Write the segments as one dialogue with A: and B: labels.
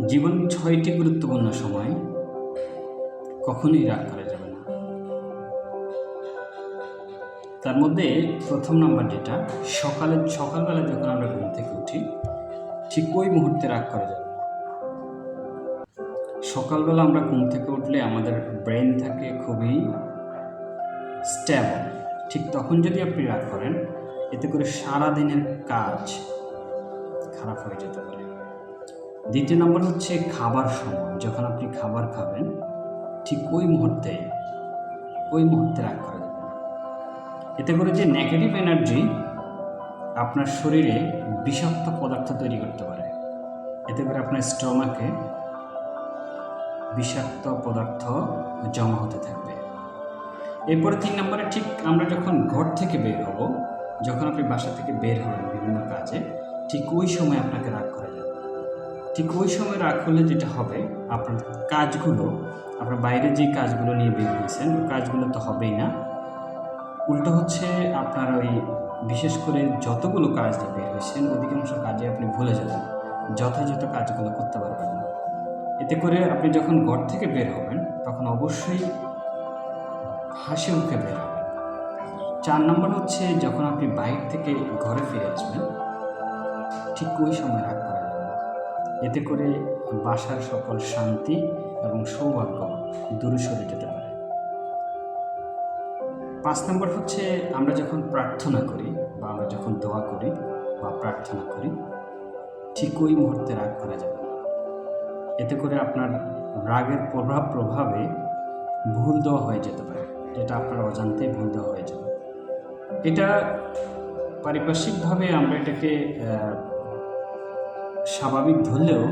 A: জীবন ছয়টি গুরুত্বপূর্ণ সময়। কখনোই রাগ করা যাবে না। তার মধ্যে প্রথম নাম্বার যেটা, সকালে, সকালবেলা যখন আমরা ঘুম থেকে উঠি, ঠিক ওই মুহূর্তে রাগ করা যাবে না। সকালবেলা আমরা ঘুম থেকে উঠলে আমাদের ব্রেন থাকে খুবই স্ট্যাবল ঠিক তখন যদি আপনি রাগ করেন, এতে করে সারা দিনের কাজ খারাপ হয়ে যেতে পারে। দ্বিতীয় নম্বর হচ্ছে খাবার সময়। যখন আপনি খাবার খাবেন, ঠিক ওই মুহূর্তে ওই মুহূর্তে রাগ করা যাবে না। এতে করে যে নেগেটিভ এনার্জি আপনার শরীরে বিষাক্ত পদার্থ তৈরি করতে পারে। এতে করে আপনার স্টমাকে বিষাক্ত পদার্থ জমা হতে থাকবে। এরপরে তিন নম্বরে ঠিক আমরা যখন ঘর থেকে বের হব, যখন আপনি বাসা থেকে বের হবেন বিভিন্ন কাজে, ঠিক ওই সময় আপনাকে রাগ করা যাবে ঠিক ওই সময় করলে যেটা হবে, আপনার কাজগুলো, আপনার বাইরে যে কাজগুলো নিয়ে বের হয়েছেন কাজগুলো তো হবেই না উল্টো হচ্ছে আপনার ওই বিশেষ করে যতগুলো কাজ নিয়ে বের হয়েছেন, অধিকাংশ কাজে আপনি ভুলে যাবেন, যথাযথ কাজগুলো করতে পারবেন না এতে করে আপনি যখন ঘর থেকে বের হবেন, তখন অবশ্যই হাসি মুখে বের হবেন চার নম্বর হচ্ছে যখন আপনি বাইক থেকে ঘরে ফিরে আসবেন, ঠিক ওই সময় রাগ। এতে করে বাসার সকল শান্তি এবং সৌভাগ্য দূরে সরে যেতে পারে। পাঁচ নম্বর হচ্ছে আমরা যখন প্রার্থনা করি বা আমরা যখন দোয়া করি বা প্রার্থনা করি, ঠিক ওই মুহূর্তে রাগ করা যাবে না। এতে করে আপনার রাগের প্রভাব প্রভাবে ভুল দেওয়া হয়ে যেতে পারে, যেটা আপনার অজান্তেই ভুল দেওয়া হয়ে যাবে। এটা পারিপার্শ্বিকভাবে আমরা এটাকে স্বাভাবিক ধরলেও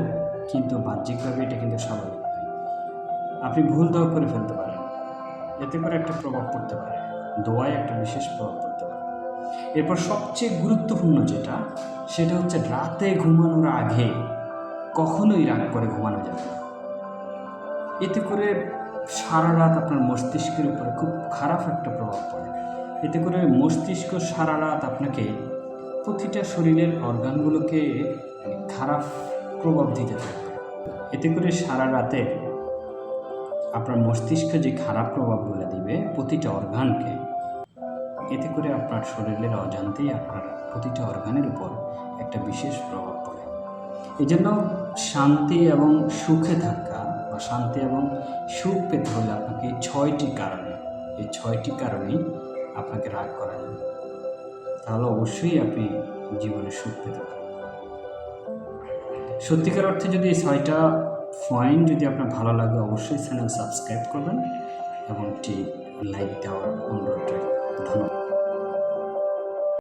A: কিন্তু বাহ্যিকভাবে এটা কিন্তু স্বাভাবিক নয়। আপনি ভুল দেওয়া করে ফেলতে পারেন। এতে করে একটা প্রভাব পড়তে পারে। দোয়ায় একটা বিশেষ প্রভাব পড়তে পারে। এরপর সবচেয়ে গুরুত্বপূর্ণ যেটা, সেটা হচ্ছে রাতে ঘুমানোর আগে কখনোই রাগ করে ঘুমানো যাবে না। এতে করে সারা রাত আপনার মস্তিষ্কের উপরে খুব খারাপ একটা প্রভাব পড়ে। এতে করে মস্তিষ্ক সারা রাত আপনাকে প্রতিটা শরীরের অর্গানগুলোকে খারাপ প্রভাব দিতে থাকবে। এতে করে সারা রাতে আপনার মস্তিষ্ক যে খারাপ প্রভাবগুলো দিবে, প্রতিটা অর্গানকে, এতে করে আপনার শরীরের অজান্তেই আপনার প্রতিটা অর্গানের উপর একটা বিশেষ প্রভাব পড়ে। এই জন্য শান্তি এবং সুখে থাকা বা শান্তি এবং সুখ পেতে হলে আপনাকে ছয়টি কারণে, এই ছয়টি কারণেই আপনাকে রাগ করা যাবে তাহলে অবশ্যই আপনি জীবনে সুখ পেতে পারেন। সত্যিকার অর্থে যদি এই ছয়টা ফাইন যদি আপনার ভালো লাগে, অবশ্যই চ্যানেল সাবস্ক্রাইব করবেন এবং একটি লাইক দেওয়ার অনুরোধ ধন্যবাদ।